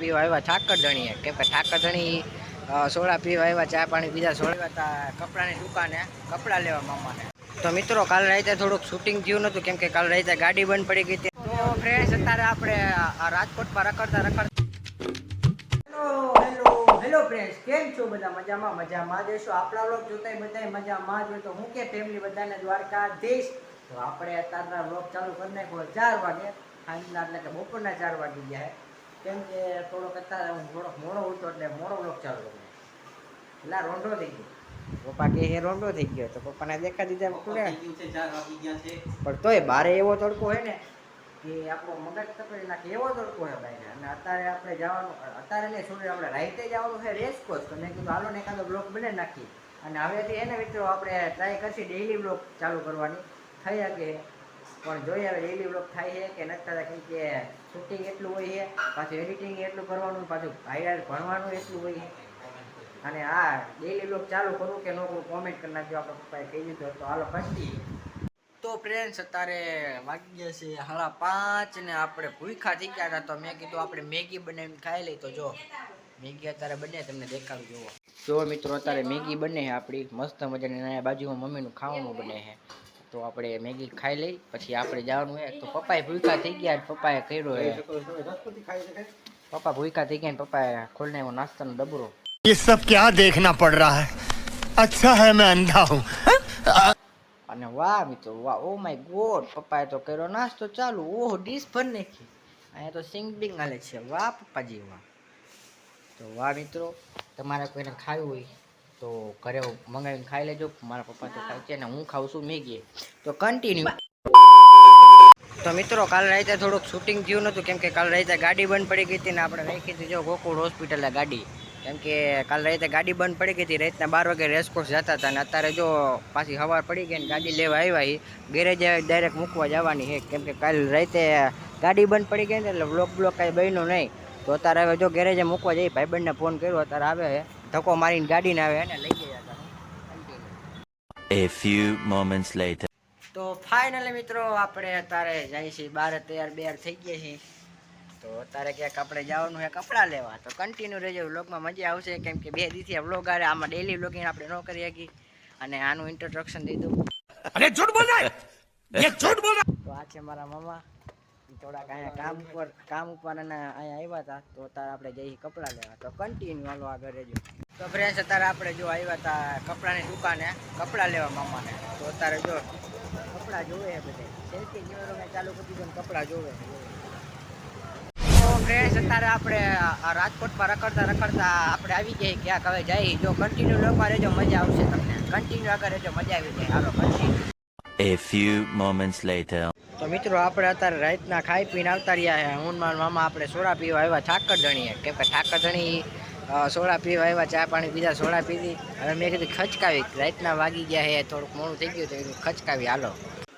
પીવા આવ્યા ઠાકરધણીએ. કેમ કે ઠાકરધણી સોડા પીવા આવ્યા, ચા પાણી બીજા સોળવા હતા કપડાની દુકાને, કપડાં લેવા મામાને. તો મિત્રો, કાલ રાતે થોડુંક શૂટિંગ થયું નહોતું કેમ કે કાલ રાતે ગાડી બંધ પડી ગઈ હતી. તો ફ્રેન્ડ્સ અત્યારે આપણે રાજકોટમાં રખડતા રખડતા બધા? મજામાં મજામાં જ તો હું અત્યારના વ્લોગ ચાલુ કરી નાખ્યો વાગે. સાંજના બપોરના ચાર વાગી ગયા. કેમ કે થોડોક અત્યારે હું થોડોક મોડો ઉઠો એટલે મોડો બ્લોક ચાલુ કર્યો. એટલે રોંડો થઈ ગયો. પપ્પા કે હે રોંડો થઈ ગયો. તો પપ્પાને દેખા દીધા પણ તોય બારે એવો તડકો હોય ને કે આપણો મગજ તકડી નાખે એવો તડકો હોય ભાઈ. અને અત્યારે આપણે જવાનું અત્યારે નહીં છોડી આપણે રાઈતે જવાનું છે રેસકોર્સ તો મેં કીધું હાલો ને એકાદો બ્લોક બને નાખી અને હવેથી એને મિત્રો આપણે ટ્રાય કરશી ડેઈલી બ્લોક ચાલુ કરવાની. થઈ શકે. પણ જોઈએ હવે ડેલી વ્લોગ થાય છે કે નથી થતા કેમ કે શૂટિંગ એટલું હોય છે પાછું એડિટિંગ એટલું કરવાનું પાછું હાઈલાઇટ ભણવાનું એટલું હોય છે. અને આ ડેલી વ્લોગ ચાલુ કરું કે ન કરું કોમેન્ટ કરી નાખજો આપણે પપ્પાએ કહી દીધું તો હાલો ફરી તો ફ્રેન્ડ્સ અત્યારે વાગી ગયા છે સાડા પાંચ ને આપણે ભૂખા થઈ ગયા હતા તો મેં કીધું આપણે મેગી બનાવીને ખાઈ લઈ તો જો મેગી અત્યારે બને તમને દેખાડું જુઓ. જો મિત્રો અત્યારે મેગી બને છે આપણી મસ્ત મજાની અને બાજુમાં મમ્મીનું ખાવાનું બને છે. તો આપણે મેગી ખાઈ લઈ પછી આપણે જવાનું છે તો પપ્પાએ ભૂખા થઈ ગયા અને પપ્પાએ કર્યો છે પપ્પા ભૂખા થઈ ગયા ને પપ્પાએ ખોલને એવો નાસ્તાનો ડબરો ये सब क्या देखना पड़ रहा है अच्छा है मैं अंधा हूँ અને વાહ મિત્રો વાહ ઓ માય ગોડ પપ્પાએ તો કર્યો નાસ્તો ચાલુ ઓહ ડીશ ભર નાખી અહીંયા તો સિંગ બિંગ હાલે છે વાહ પપ્પાજી વાહ તો વાહ મિત્રો તમારે કોઈને ખાવું હોય તો ઘરે મંગાવીને ખાઈ લેજો. મારા પપ્પા તો ખાય છે અને હું ખાઉં છું મેગી. તો કન્ટિન્યુ તો મિત્રો, કાલ રાતે થોડુંક શૂટિંગ થયું નહોતું કેમ કે કાલ રાતે ગાડી બંધ પડી ગઈ હતી ને આપણે રાખી હતી જો ગોકુળ હોસ્પિટલે ગાડી. કેમ કે કાલ રાતે ગાડી બંધ પડી ગઈ હતી. રાતના બાર વાગે રેસકોર્સ જતા હતા અને અત્યારે જો પાછી સવાર પડી ગઈ ને ગાડી લેવા આવ્યા ગેરેજે ડાયરેક્ટ મૂકવા જવાની છે. કેમ કે કાલ રાતે ગાડી બંધ પડી ગઈ ને એટલે બ્લોક બ્લોક કાંઈ બન્યું નહીં. તો અત્યારે હવે જો ગેરેજે મૂકવા જઈએ. ભાઈબંધને ફોન કર્યો. અત્યારે આવે છે. ધક્કો મારીને ગાડીને આવે અને લઈ ગયા હતા. A few moments later. તો ફાઇનલી મિત્રો આપણે અત્યારે જઈએ છીએ બાર તૈયાર બેર થઈ ગયા છીએ. તો અત્યારે ક્યાંક આપણે જવાનું છે કપડાં લેવા. તો કન્ટિન્યુ રહેજો વ્લોગમાં મજા આવશે. કેમ કે બે દિવસે વ્લોગ આવે આમાં ડેલી વ્લોગિંગ આપણે ન કરી શકીએ. અને આનું ઇન્ટ્રોડક્શન દીધું અરે ઝૂઠ બોલાય! એ ઝૂઠ બોલાય! તો આ છે મારા મામા. થોડાક અહીંયા કામ ઉપર કામ ઉપર અને અહીંયા આવ્યા હતા. તો અત્યારે આપણે જઈએ કપડાં લેવા. તો કન્ટિન્યુ હાલો આગળ રહેજો. તો ફ્રેન્ડ્સ અત્યારે આપણે જો આવ્યા હતા કપડાની દુકાને કપડાં લેવા મામાને. તો અત્યારે જો કપડાં જોવે બધે. સેલ્ફી કેમેરો મેં ચાલુ કરી દીધું કપડાં જોવે. તો ફ્રેન્ડ્સ અત્યારે આપણે રાજકોટમાં રખડતા રખડતા આપણે આવી જઈએ ક્યાંક. હવે જાય જો કન્ટિન્યુ લોકમાં રહેજો મજા આવશે તમને. કન્ટિન્યુ આગળ રહેજો મજા આવી જાય. હાલો continue A few moments later. તો મિત્રો આપણે અત્યારે રાતના ખાઈ પીને આવતા રહ્યા છે હું મારા મામા આપણે સોડા પીવા આવ્યા ઠાકરધણીએ કેમ કે ઠાકરધણી સોડા પીવા આવ્યા ચા પાણી બીજા સોડા પીધી. હવે મેં કીધું ખચકાવી. રાતના વાગી ગયા હે થોડુંક મોડું થઈ ગયું તો કીધું ખચકાવી. હાલો.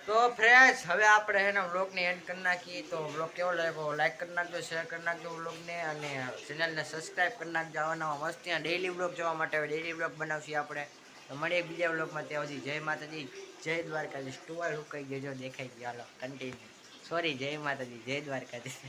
તો ફ્રેશ હવે આપણે એને વ્લોગને એન્ડ કરી નાખીએ. તો વ્લોગ કેવો લાગ્યો? લાઈક કરી નાખજો શેર કરી નાખજો વ્લોગને અને ચેનલને સબસ્ક્રાઈબ કરી નાખજો. આવા નવા મસ્ત ત્યાં ડેઈલી વ્લોગ જોવા માટે ડેઈલી વ્લોગ બનાવશું આપણે. તો મળીએ બીજા વ્લોગમાં. ત્યાં સુધી જય માતાજી જય દ્વારકાધીશ. ટુવાલ હુકાઈ ગયો દેખાય દેખાઈ ગયો. હાલો કન્ટિન્યુ સોરી જય માતાજી જય દ્વારકાધીશ.